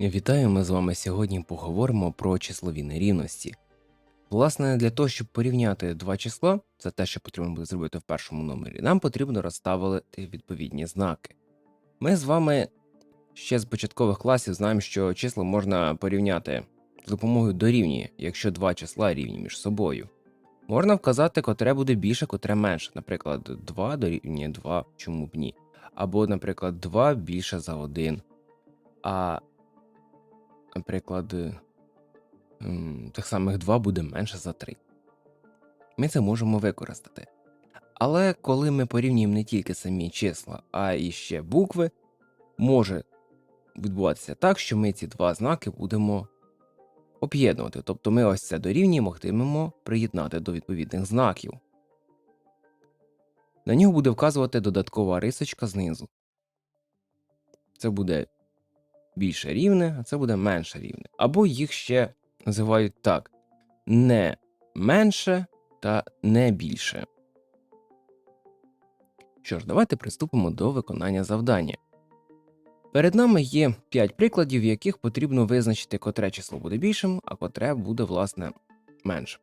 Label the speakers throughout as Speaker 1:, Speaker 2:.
Speaker 1: Вітаю, ми з вами сьогодні поговоримо про числові нерівності. Власне, для того, щоб порівняти два числа, це те, що потрібно буде зробити в першому номері, нам потрібно розставити відповідні знаки. Ми з вами ще з початкових класів знаємо, що числа можна порівняти з допомогою дорівнює, якщо два числа рівні між собою. Можна вказати, котре буде більше, котре менше. Наприклад, 2 дорівнює 2, чому б ні. Або, наприклад, 2 більше за 1. А наприклад, ем, тих самих 2 буде менше за 3. Ми це можемо використати. Але коли ми порівнюємо не тільки самі числа, а і ще букви, може відбуватися так, що ми ці два знаки будемо об'єднувати. Тобто ми ось це дорівнює могтимемо приєднати до відповідних знаків. На нього буде вказувати додаткова рисочка знизу. Це буде більше рівне, а це буде менше рівне. Або їх ще називають так: не менше та не більше. Що ж, давайте приступимо до виконання завдання. Перед нами є 5 прикладів, в яких потрібно визначити, котре число буде більшим, а котре буде, власне, меншим.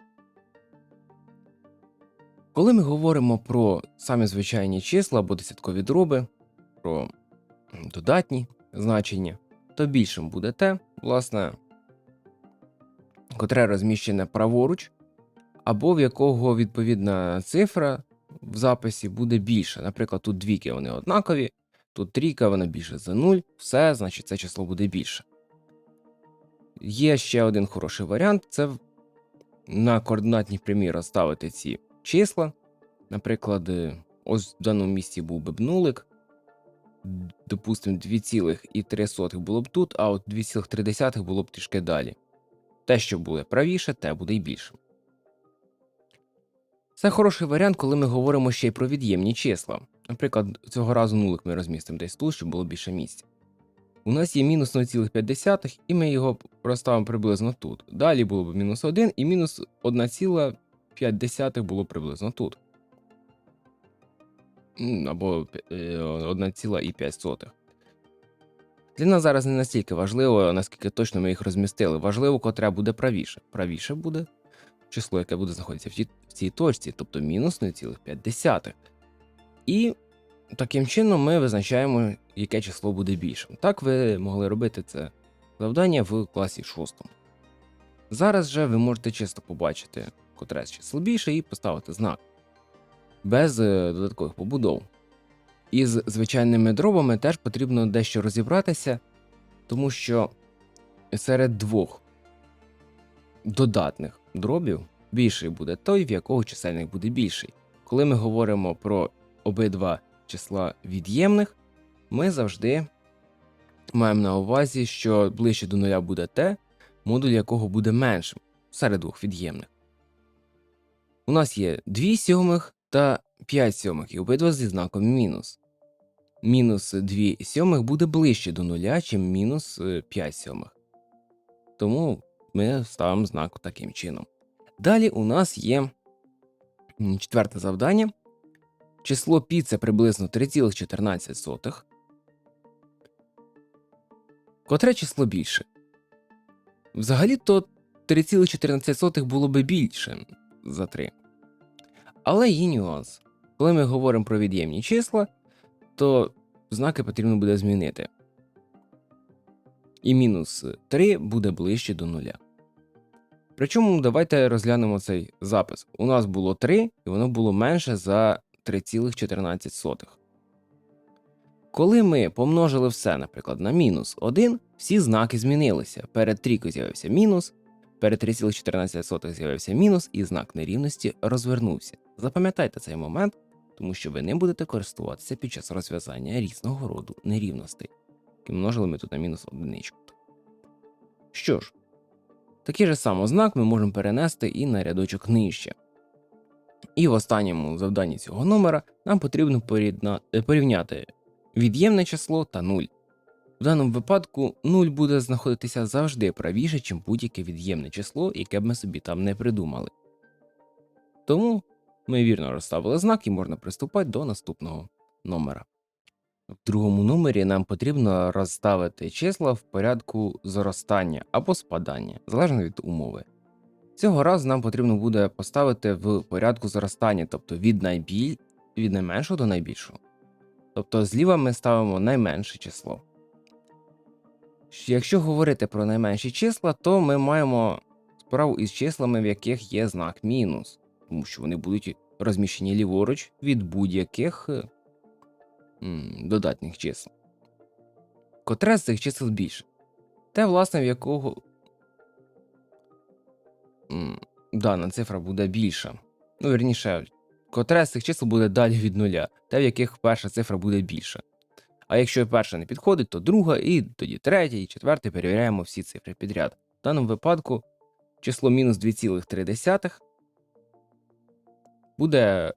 Speaker 1: Коли ми говоримо про самі звичайні числа або десяткові дроби, про додатні значення, то більшим буде те, власне, котре розміщене праворуч, або в якого відповідна цифра в записі буде більша. Наприклад, тут двійки вони однакові, тут трійка вона більше за 0, все, значить, це число буде більше. Є ще один хороший варіант це на координатній прямій розставити ці числа. Наприклад, е, ось в даному місці був би б нулик, допустимо, 2,3 було б тут, а от 2,3 було б трішки далі. Те, що буде правіше, те буде й більше. Це хороший варіант, коли ми говоримо ще й про від'ємні числа. Наприклад, цього разу нулик ми розмістимо десь тут, щоб було більше місця. У нас є мінус 0,5, і ми його розставимо приблизно тут. Далі було б мінус 1 і мінус 1,5 було приблизно тут. Або е, 1,5. Для нас зараз не настільки важливо, наскільки точно ми їх розмістили. Важливо, котре буде правіше. Правіше буде число, яке буде знаходитися в, ті, в цій точці, тобто мінус 0,5. І таким чином ми визначаємо, яке число буде більшим. Так ви могли робити це завдання в класі 6. Зараз же ви можете чисто побачити котре з число більше і поставити знак без е, додаткових побудов. Із звичайними дробами теж потрібно дещо розібратися, тому що серед двох додатних дробів більший буде той, в якого чисельник буде більший. Коли ми говоримо про обидва числа від'ємних, ми завжди маємо на увазі, що ближче до нуля буде те, модуль якого буде меншим серед двох від'ємних. У нас є 2 сьомих та 5 сьомих, і обидва зі знаком мінус. Мінус 2 сьомих буде ближче до нуля, чим мінус е, 5 сьомих. Тому ми ставимо знак таким чином. Далі у нас є четверте завдання. Число пі це приблизно 3,14. Котре число більше? Взагалі-то 3,14 було би більше за 3. Але є нюанс. Коли ми говоримо про від'ємні числа, то знаки потрібно буде змінити. І мінус 3 буде ближче до нуля. Причому давайте розглянемо цей запис. У нас було 3, і воно було менше за 3,14. Коли ми помножили все, наприклад, на мінус 1, всі знаки змінилися. Перед трійкою з'явився мінус, перед 3,14 з'явився мінус, і знак нерівності розвернувся. Запам'ятайте цей момент, тому що ви ним будете користуватися під час розв'язання різного роду нерівностей. І множили ми тут на мінус одиничку. Що ж, такий же самий знак ми можемо перенести і на рядочок нижче. І в останньому завданні цього номера нам потрібно е, порівняти від'ємне число та 0. В даному випадку 0 буде знаходитися завжди правіше, ніж будь-яке від'ємне число, яке б ми собі там не придумали. Тому ми вірно розставили знак і можна приступати до наступного номера. В другому номері нам потрібно розставити числа в порядку зростання або спадання, залежно від умови. Цього разу нам потрібно буде поставити в порядку зростання, тобто від, найбіль... від найменшого до найбільшого. Тобто зліва ми ставимо найменше число. Якщо говорити про найменші числа, то ми маємо справу із числами, в яких є знак мінус, тому що вони будуть розміщені ліворуч від будь-яких е, додатніх чисел. Котре з цих чисел більше? Те, власне, в якого м, дана цифра буде більша. Ну, вірніше, котре з цих чисел буде далі від нуля, те, в яких перша цифра буде більша. А якщо перша не підходить, то друга, і тоді третя, і четверта, перевіряємо всі цифри підряд. В даному випадку число мінус 2,3 буде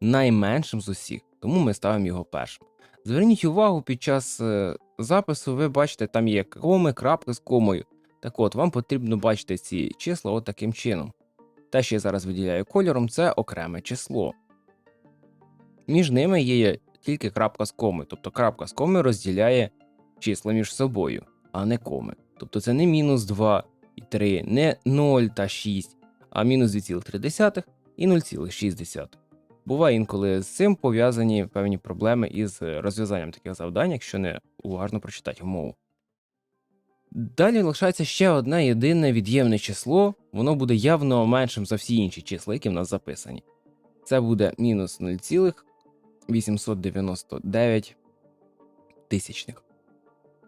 Speaker 1: найменшим з усіх, тому ми ставимо його першим. Зверніть увагу, під час е, запису ви бачите, там є коми, крапки з комою. Так от, вам потрібно бачити ці числа от таким чином. Те, що я зараз виділяю кольором, це окреме число. Між ними є тільки крапка з коми, тобто крапка з коми розділяє числа між собою, а не коми. Тобто це не мінус 2 і 3, не 0 та 6, а мінус 2,3 і 0,6. Буває інколи з цим пов'язані певні проблеми із розв'язанням таких завдань, якщо не уважно прочитати умову. Далі лишається ще одне єдине від'ємне число, воно буде явно меншим за всі інші числа, які в нас записані. Це буде мінус 0,899 тисячних.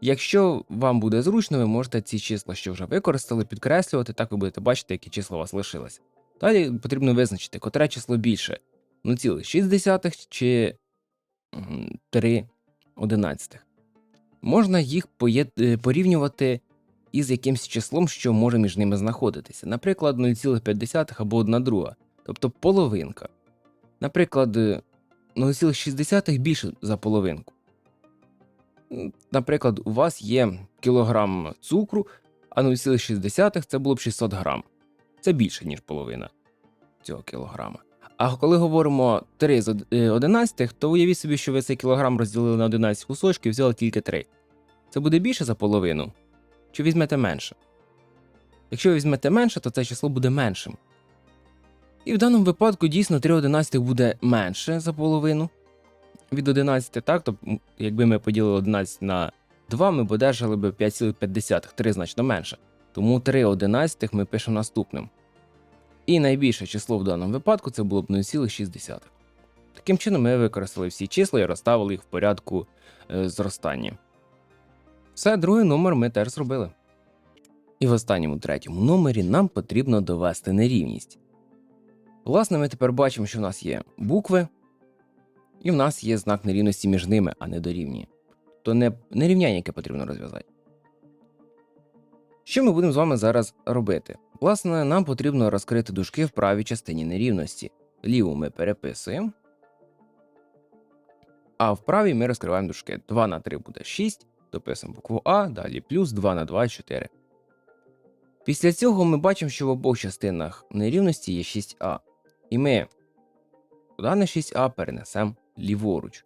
Speaker 1: Якщо вам буде зручно, ви можете ці числа, що вже використали, підкреслювати, так ви будете бачити, які числа у вас лишилися. Далі потрібно визначити, котре число більше 0,6 чи 3 одинадцятих. Можна їх е, порівнювати із якимось числом, що може між ними знаходитися. Наприклад, 0,5 або 1 друга, тобто половинка. Наприклад, е, 0,6 більше за половинку. Наприклад, у вас є кілограм цукру, а 0,6 це було б 600 грам. Це більше, ніж половина цього кілограма. А коли говоримо 3 з е, 11, то уявіть собі, що ви цей кілограм розділили на 11 кусочків і взяли тільки 3. Це буде більше за половину? Чи візьмете менше? Якщо ви візьмете менше, то це число буде меншим. І в даному випадку дійсно 3 одинадцятих буде менше за половину від 11, так? Тобто, якби ми поділили 11 на 2, ми б одержали б 5,5, 3 значно менше. Тому 3 одинадцятих ми пишемо наступним. І найбільше число в даному випадку це було б 0,6. Таким чином, ми використали всі числа і розставили їх в порядку е, зростання. Все, другий номер ми теж зробили. І в останньому третьому номері нам потрібно довести нерівність. Власне, ми тепер бачимо, що в нас є букви, і в нас є знак нерівності між ними, а не дорівнює. То не нерівняння, яке потрібно розв'язати. Що ми будемо з вами зараз робити? Власне, нам потрібно розкрити дужки в правій частині нерівності. Ліву ми переписуємо. А в правій ми розкриваємо дужки. 2 на 3 буде 6, дописуємо букву А, далі плюс 2 на 2 4. Після цього ми бачимо, що в обох частинах нерівності є 6а. І ми дане 6а перенесемо ліворуч.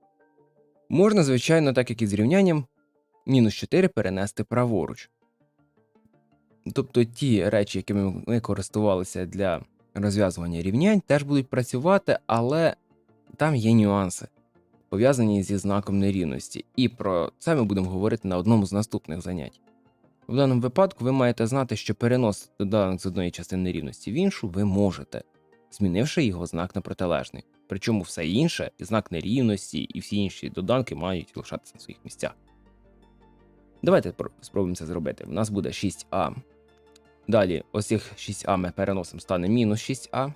Speaker 1: Можна, звичайно, так як і з рівнянням, мінус 4 перенести праворуч. Тобто ті речі, якими ми користувалися для розв'язування рівнянь, теж будуть працювати, але там є нюанси, пов'язані зі знаком нерівності. І про це ми будемо говорити на одному з наступних занять. В даному випадку ви маєте знати, що переносити доданок з одної частини нерівності в іншу ви можете, змінивши його знак на протилежний. Причому все інше, і знак нерівності, і всі інші доданки мають лишатися на своїх місцях. Давайте спробуємо це зробити. У нас буде 6а. Далі, ось цих 6а ми переносимо, стане мінус 6а.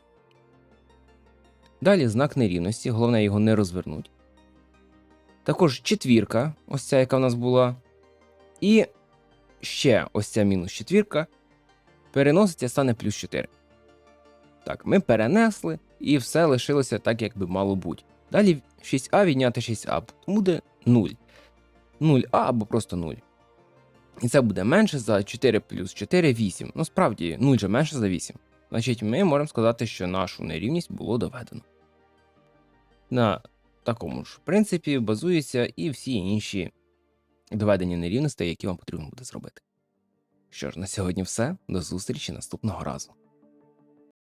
Speaker 1: Далі знак нерівності, головне його не розвернуть. Також четвірка, ось ця, яка в нас була. І ще ось ця мінус четвірка переноситься, стане плюс 4. Так, ми перенесли, і все лишилося так, як би мало бути. Далі 6а відняти 6а буде 0. 0а або просто 0. І це буде менше за 4 плюс 4 8. Ну, справді, 0 же менше за 8. Значить, ми можемо сказати, що нашу нерівність було доведено. На такому ж принципі базуються і всі інші доведення нерівностей, які вам потрібно буде зробити. Що ж, на сьогодні все. До зустрічі наступного разу.